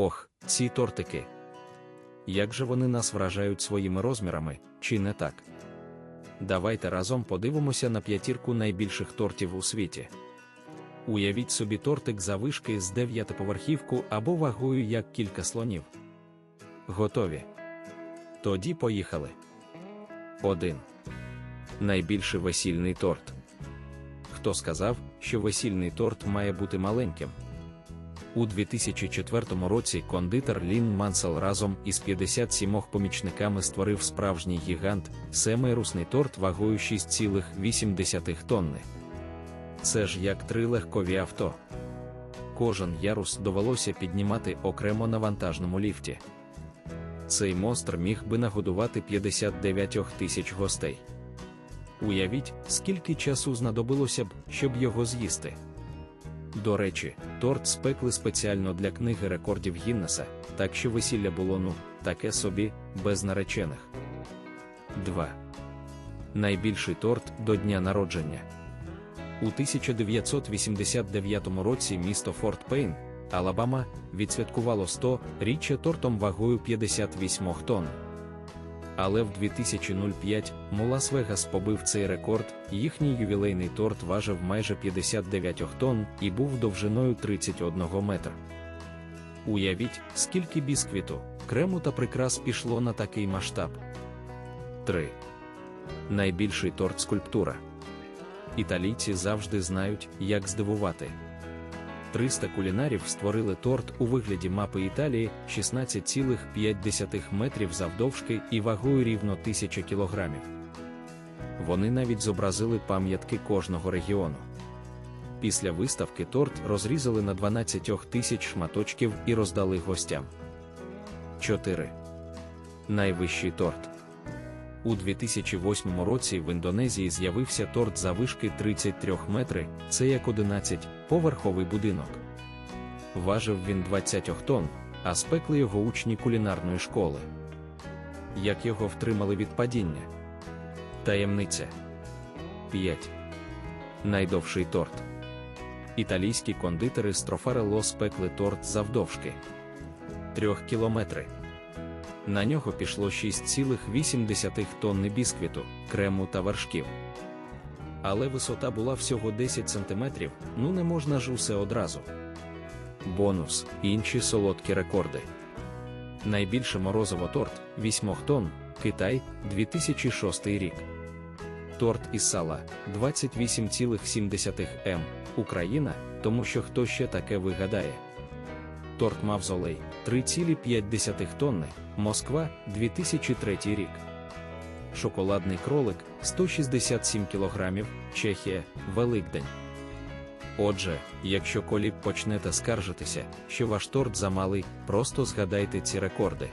Ох, ці тортики. Як же вони нас вражають своїми розмірами, чи не так? Давайте разом подивимося на п'ятірку найбільших тортів у світі. Уявіть собі тортик завишки з дев'ятиповерхівку або вагою як кілька слонів. Готові. Тоді поїхали. 1. Найбільший весільний торт. Хто сказав, що весільний торт має бути маленьким? У 2004 році кондитер Лін Мансел разом із 57 помічниками створив справжній гігант, семирусний торт вагою 6,8 тонни. Це ж як три легкові авто. Кожен ярус довелося піднімати окремо на вантажному ліфті. Цей монстр міг би нагодувати 59 тисяч гостей. Уявіть, скільки часу знадобилося б, щоб його з'їсти. До речі, торт спекли спеціально для книги рекордів Гіннеса, так що весілля було ну, таке собі, без наречених. 2. Найбільший торт до дня народження. У 1989 році місто Форт Пейн, Алабама, відсвяткувало 100 річчя тортом вагою 58 тонн. Але в 2005 Лас-Вегас побив цей рекорд, їхній ювілейний торт важив майже 59 тонн і був довжиною 31 метр. Уявіть, скільки бісквіту, крему та прикрас пішло на такий масштаб. 3. Найбільший торт скульптура. Італійці завжди знають, як здивувати. 300 кулінарів створили торт у вигляді мапи Італії 16,5 метрів завдовжки і вагою рівно 1000 кілограмів. Вони навіть зобразили пам'ятки кожного регіону. Після виставки торт розрізали на 12 тисяч шматочків і роздали гостям. 4. Найвищий торт. У 2008 році в Індонезії з'явився торт завишки 33 метри, це як 11 поверховий будинок. Важив він 20 тонн, а спекли його учні кулінарної школи. Як його втримали від падіння? Таємниця 5. Найдовший торт. Італійські кондитери з Трофарелло спекли торт завдовжки 3 кілометри. На нього пішло 6,8 тонни бісквіту, крему та вершків. Але висота була всього 10 см, ну не можна ж усе одразу. Бонус інші солодкі рекорди. Найбільше морозово торт 8 тонн, Китай 2006 рік. Торт із сала 28,7 м, Україна, тому що хто ще таке вигадає. Торт Мавзолей 3,5 тонни, Москва 2003 рік. Шоколадний кролик 167 кг, Чехія, Великдень. Отже, якщо коліб почнете скаржитися, що ваш торт замалий, просто згадайте ці рекорди.